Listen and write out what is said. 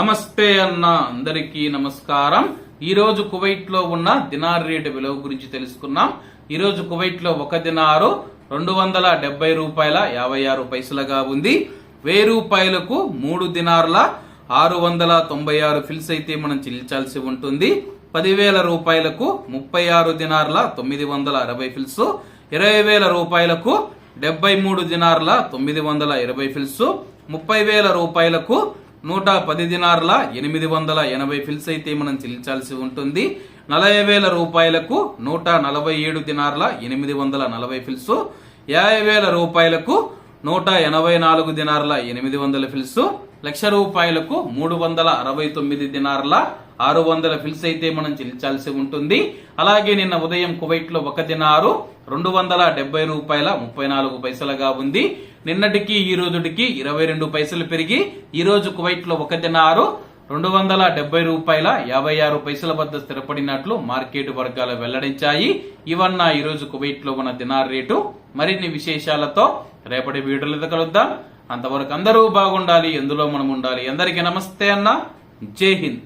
నమస్తే అన్న అందరికీ నమస్కారం. ఈరోజు కువైట్లో కువైట్లో ఉన్న దినార్ రేటు విలువ గురించి తెలుసుకున్నాం. ఈరోజు కువైట్లో కువైట్లో ఒక దినారు రెండు వందల డెబ్బై రూపాయల యాభై ఆరు పైసలుగా ఉంది. వెయ్యి రూపాయలకు మూడు దినార్ల ఆరు వందల తొంభై ఆరు ఫిల్స్ అయితే మనం చెల్లించాల్సి ఉంటుంది. పదివేల రూపాయలకు ముప్పై ఆరు దినార్ల తొమ్మిది వందల అరవై ఫిల్స్. ఇరవై వేల రూపాయలకు డెబ్బై మూడు దినార్ల తొమ్మిది వందల ఇరవై ఫిల్స్. ముప్పై వేల రూపాయలకు నూట పది దినార్ల ఎనిమిది వందల ఎనభై ఫిల్స్ అయితే మనం చెల్లించాల్సి ఉంటుంది. నలభై వేల రూపాయలకు నూట నలభై ఏడు దినార్ల ఎనిమిది వందల నలభై ఫిల్స్. యాభై వేల రూపాయలకు నూట ఎనభై నాలుగు దినార్ల ఎనిమిది వందల ఫిల్స్. లక్ష రూపాయలకు మూడు వందల అరవై తొమ్మిది దినార్ల ఆరు వందల ఫిల్స్ అయితే మనం చెల్లించాల్సి ఉంటుంది. అలాగే నిన్న ఉదయం కువైట్లో ఒక దినారు రెండు వందల డెబ్బై రూపాయల ముప్పై నాలుగు పైసలుగా ఉంది. నిన్నటికి ఈ రోజుటికి ఇరవై రెండు పైసలు పెరిగి ఈ రోజు కువైట్లో ఒక దినారు రెండు వందల డెబ్బై రూపాయల యాభై ఆరు పైసల వద్ద స్థిరపడినట్లు మార్కెట్ వర్గాలు వెల్లడించాయి. ఇవన్న ఈ రోజు కువైట్లో ఉన్న దినార్ రేటు. మరిన్ని విశేషాలతో రేపటి వీడియోలో కలుద్దాం. అంతవరకు అందరూ బాగుండాలి ఎందులో మనం ఉండాలి అందరికీ నమస్తే అన్న. జై హింద్.